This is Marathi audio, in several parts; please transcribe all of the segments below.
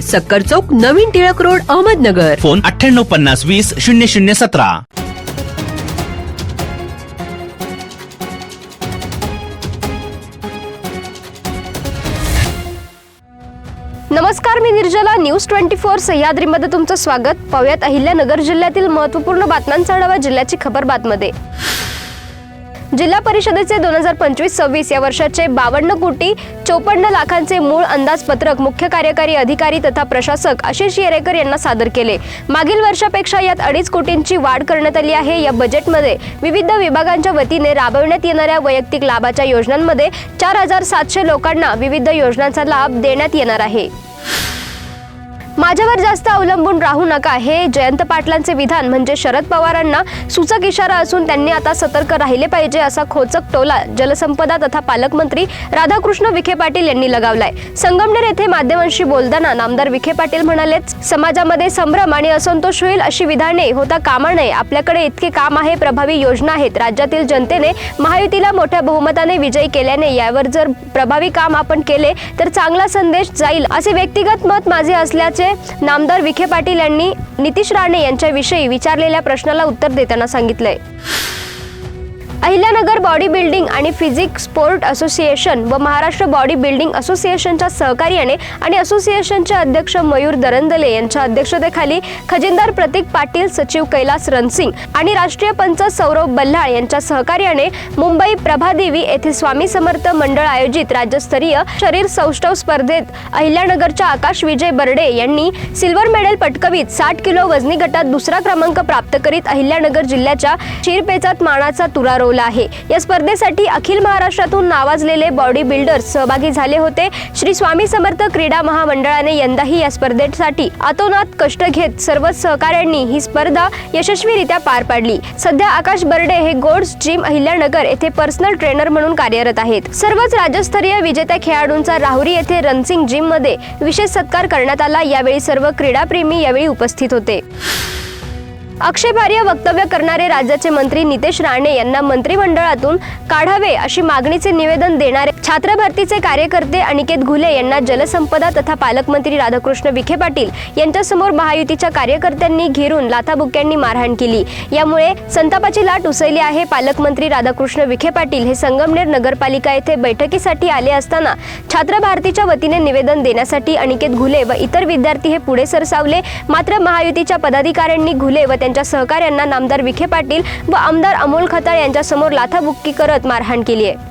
सक्कर चौक नवीन टिळक रोड अहमदनगर. फोन अठ्ठ्याण्णव पन्नास वीस शून्य शून्य सतरा. नमस्कार मी निर्जला. न्यूज ट्वेंटी फोर सह्याद्रीमध्ये तुमचं स्वागत. पाहुयात अहिल्यानगर जिल्ह्यातील महत्त्वपूर्ण बातम्यांचा आढावा जिल्ह्याची खबर बातमध्ये. जिल्हा परिषदेचे दोन हजार पंचवीस सव्वीस या वर्षाचे बावन्न कोटी चोपन्न लाखांचे मूळ अंदाजपत्रक मुख्य कार्यकारी अधिकारी तथा प्रशासक आशिष येरेकर यांना सादर केले. मागील वर्षापेक्षा यात अडीच कोटींची वाढ करण्यात आली आहे. या बजेटमध्ये विविध विभागांच्या वतीने राबवण्यात येणाऱ्या वैयक्तिक लाभाच्या योजनांमध्ये चार हजार सातशे लोकांना विविध योजनांचा लाभ देण्यात येणार आहे. माझ्यावर जास्त अवलंबून राहू नका. हे जयंत पाटलांचे विधान म्हणजे शरद पवारांना सूचक इशारा असून त्यांनी आता सतर्क राहिले पाहिजे असा खोचक टोला जलसंपदा तथा पालकमंत्री राधाकृष्ण विखे पाटील यांनी लगावलाय. संगमनेर येथे माध्यमांशी बोलताना नामदार विखे पाटील म्हणालेच समाजामध्ये संभ्रम आणि असंतोष होईल अशी विधाने होता कामा नये. आपल्याकडे इतके काम आहे प्रभावी योजना आहेत. राज्यातील जनतेने महायुतीला मोठ्या बहुमताने विजयी केल्याने यावर जर प्रभावी काम आपण केले तर चांगला संदेश जाईल असे व्यक्तिगत मत माझे असल्याचे नामदार विखे पाटील यांनी नितीश राणे यांच्याविषयी विचारलेल्या प्रश्नाला उत्तर देताना सांगितलंय. अहिल्यानगर बॉडी बिल्डिंग आणि फिजिक स्पोर्ट असोसिएशन व महाराष्ट्र बॉडी बिल्डिंग असोसिएशनच्या सहकार्याने आणि असोसिएशनचे अध्यक्ष मयूर दरंदले यांच्या अध्यक्षतेखाली खजिनदार प्रतीक पाटील सचिव कैलास रणसिंग आणि राष्ट्रीय पंच सौरभ बल्लाळ यांच्या सहकार्याने मुंबई प्रभादेवी येथे स्वामी समर्थ मंडळ आयोजित राज्यस्तरीय शरीर सौष्ठव स्पर्धेत अहिल्यानगरच्या आकाश विजय बर्डे यांनी सिल्वर मेडल पटकवीत साठ किलो वजनी गटात दुसरा क्रमांक प्राप्त करीत अहिल्यानगर जिल्ह्याच्या शिरपेचात मानाचा तुरारो रोवला आहे. या स्पर्धेसाठी अखिल महाराष्ट्रातून नावाजलेले बॉडी बिल्डर्स सहभागी झाले होते. श्री स्वामी समर्थ क्रीडा महामंडळाने यंदाही या स्पर्धेसाठी आतोनात कष्ट घेत सर्व सहकाऱ्यांनी ही स्पर्धा यशस्वीरित्या पार पाडली. सध्या आकाश बर्डे हे गोड्स जिम अहिल्यानगर येथे पर्सनल ट्रेनर म्हणून कार्यरत आहेत. सर्वच राज्यस्तरीय विजेत्या खेळाडूंचा राहुरी येथे रनसिंग जिममध्ये विशेष सत्कार करण्यात आला. यावेळी सर्व क्रीडाप्रेमी यावेळी उपस्थित होते. आक्षेपार्ह वक्तव्य करणारे राज्याचे मंत्री नितेश राणे यांना मंत्रिमंडळातून काढावे अशी मागणीचे निवेदन देणारे छात्र भरतीचे कार्यकर्ते अनिकेत घुले यांना जलसंपदा तथा पालकमंत्री राधाकृष्ण विखे पाटील यांच्यासमोर महायुतीच्या कार्यकर्त्यांनी घेरून लाथाबुक्यांनी मारहाण केली. यामुळे संतापाची लाट उसळली आहे. पालकमंत्री राधाकृष्ण विखे पाटील हे संगमनेर नगरपालिका येथे बैठकीसाठी आले असताना छात्र भारतीच्या वतीने निवेदन देण्यासाठी अनिकेत घुले व इतर विद्यार्थी हे पुढे सरसावले. मात्र महायुतीच्या पदाधिकाऱ्यांनी घुले व त्यांच्या सहकाऱ्यांना नामदार विखे पाटील व आमदार अमोल खताळ यांच्यासमोर लाथाबुक्की करत मारहाण केली आहे.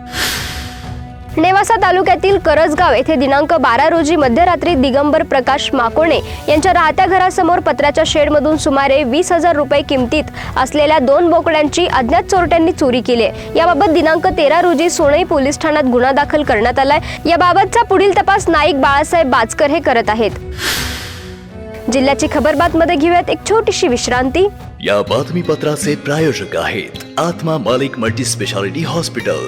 नेवासा तालुक्यातील करजगाव येथे दिनांक बारा रोजी मध्यरात्री दिगंबर प्रकाश माकोणे यांच्या राहत्या घरासमोर पत्र्याच्या शेडमधून सुमारे वीस हजार रुपये किमतीत असलेल्या दोन बोकड्यांची अज्ञात चोरट्यांनी चोरी केली आहे. याबाबत दिनांक तेरा रोजी सोनई पोलीस ठाण्यात गुन्हा दाखल करण्यात आलाय याबाबतचा पुढील तपास नाईक बाळासाहेब बाचकर हे करत आहेत. जिल्ह्याची खबर बातमध्ये घेऊयात. एक छोटीशी विश्रांती. या बातमीपत्राचे प्रायोजक आहेत आत्मा मालिक मल्टी स्पेशालिटी हॉस्पिटल.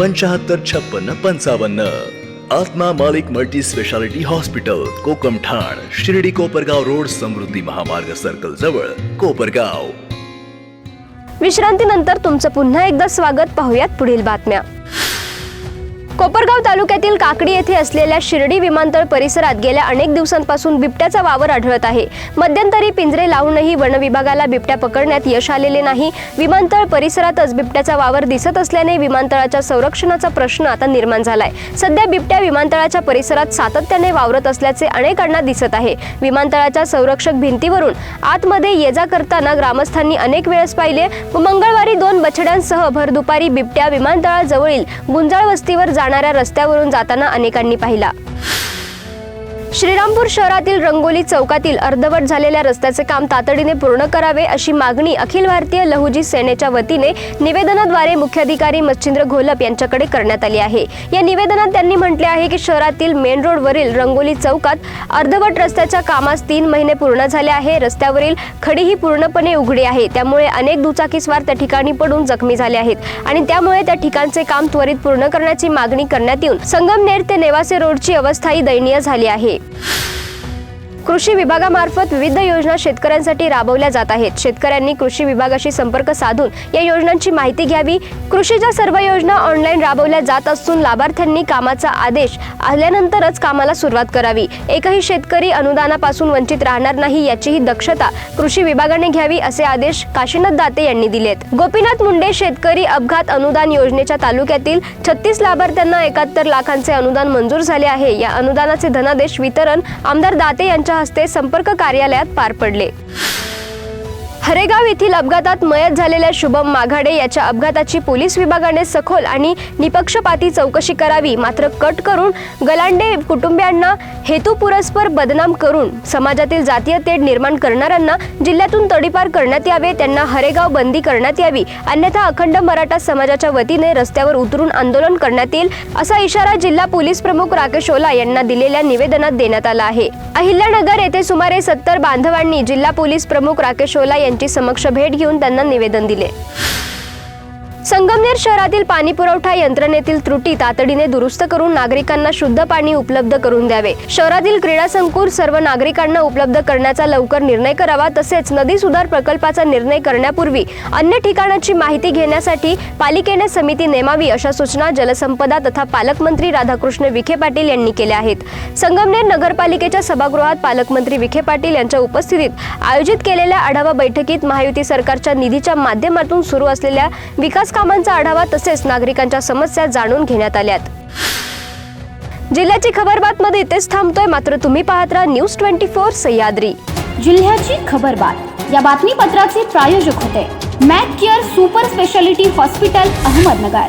पंचाहत्तर छप्पन्न पंचावन्न. आत्मा मालिक मल्टी स्पेशालिटी हॉस्पिटल कोकम ठाण शिर्डी कोपरगाव रोड समृद्धी महामार्ग सर्कल जवळ कोपरगाव. विश्रांतीनंतर तुमचं पुन्हा एकदा स्वागत. पाहूयात पुढील बातम्या. कोपरगाव तालुक्यातील काकडी येथे असलेल्या शिर्डी विमानतळ परिसरात गेल्या अनेक दिवसांपासून बिबट्याचा वावर आढळत आहे. मध्यंतरी पिंजरे लावूनही वन विभागाला बिबट्या पकडण्यात यश आलेले नाही. विमानतळ परिसरातच बिबट्याचा वावर दिसत असल्याने विमानतळाच्या संरक्षणाचा प्रश्न आता निर्माण झालाय. सध्या बिबट्या विमानतळाच्या परिसरात सातत्याने वावरत असल्याचे अनेकांना दिसत आहे. विमानतळाच्या संरक्षक भिंतीवरून आतमध्ये ये जा करताना ग्रामस्थांनी अनेक वेळेस पाहिले. व मंगळवारी दोन बछड्यांसह भर दुपारी बिबट्या विमानतळाजवळील गुंजाळ वस्तीवर जाणाऱ्या रस्त्यावरून जाताना अनेकांनी पाहिला. श्रीरामपूर शहरातील रंगोली चौकातील अर्धवट झालेल्या रस्त्याचे काम तातडीने पूर्ण करावे अशी मागणी अखिल भारतीय लहुजी सेनेच्या वतीने निवेदनाद्वारे मुख्याधिकारी मच्छिंद्र घोलप यांच्याकडे करण्यात आली आहे. या निवेदनात त्यांनी म्हटले आहे की शहरातील मेन रोडवरील रंगोली चौकात अर्धवट रस्त्याच्या कामास तीन महिने पूर्ण झाले आहे. रस्त्यावरील खडी ही पूर्णपणे उघडी आहे. त्यामुळे अनेक दुचाकीस्वार त्या ठिकाणी पडून जखमी झाले आहेत आणि त्यामुळे त्या ठिकाणचे काम त्वरित पूर्ण करण्याची मागणी करण्यात येऊन संगमनेर ते नेवासे रोडची अवस्थाही दयनीय झाली आहे. कृषी विभागामार्फत विविध योजना शेतकऱ्यांसाठी राबवल्या जात आहेत. शेतकऱ्यांनी कृषी विभागाशी संपर्क साधून या योजनांची माहिती घ्यावी. कृषीच्या सर्व योजना ऑनलाईन राबवल्या जात असून लाभार्थ्यांनी कामाचा आदेश आल्यानंतरच कामाला सुरुवात करावी. एकही शेतकरी अनुदानापासून वंचित राहणार नाही याचीही दक्षता कृषी विभागाने घ्यावी असे आदेश काशीनाथ दाते यांनी दिलेत. गोपीनाथ मुंडे शेतकरी अपघात अनुदान योजनेच्या तालुक्यातील छत्तीस लाभार्थ्यांना एकाहत्तर लाखांचे अनुदान मंजूर झाले आहे. या अनुदानाचे धनादेश वितरण आमदार दाते यांच्या हस्ते संपर्क कार्यालयात पार पडले. हरेगाव येथील अपघातात मयत झालेल्या शुभम माघाडे याच्या अपघाताची पोलीस विभागाने सखोल आणि निपक्षपाती चौकशी करावी मात्र कट करून गलांडे कुटुंबियांना हेतुपुरस्पर बदनाम करून समाजातील जातीय तेढ निर्माण करणाऱ्यांना जिल्ह्यातून तडीपार करण्यात यावे त्यांना हरेगाव बंदी करण्यात यावी अन्यथा अखंड मराठा समाजाच्या वतीने रस्त्यावर उतरून आंदोलन करण्यात येईल असा इशारा जिल्हा पोलीस प्रमुख राकेश ओला यांना दिलेल्या निवेदनात देण्यात आला आहे. अहिल्यानगर येथे सुमारे सत्तर बांधवांनी जिल्हा पोलीस प्रमुख राकेश ओला यांची समक्ष भेट घेऊन त्यांना निवेदन दिले. संगमनेर शहरातील पाणी पुरवठा यंत्रणेतील त्रुटी तातडीने दुरुस्त करून नागरिकांना शुद्ध पाणी उपलब्ध करून द्यावे. शहरातील क्रीडा संकुल सर्व नागरिकांना उपलब्ध करण्याचा लवकर निर्णय करावा तसेच नदी सुधार प्रकल्पाचा निर्णय करण्यापूर्वी अन्य ठिकाणाची माहिती घेण्यासाठी पालिकेने समिती नेमावी अशा सूचना जलसंपदा तथा पालकमंत्री राधाकृष्ण विखे पाटील यांनी केल्या आहेत. संगमनेर नगरपालिकेच्या सभागृहात पालकमंत्री विखे पाटील यांच्या उपस्थितीत आयोजित केलेल्या आढावा बैठकीत महायुती सरकारच्या निधीच्या माध्यमातून सुरू असलेल्या विकास कामांचा आढावा तसेच नागरिकांच्या समस्या जाणून घेण्यात आल्यात. जिल्ह्याची खबर बातमध्ये इथेच थांबतोय. मात्र तुम्ही पाहत राहा न्यूज ट्वेंटी फोर सह्याद्री. जिल्ह्याची खबरबात या बातमीपत्राचे प्रायोजक होते. Mac care super speciality hospital Ahmednagar.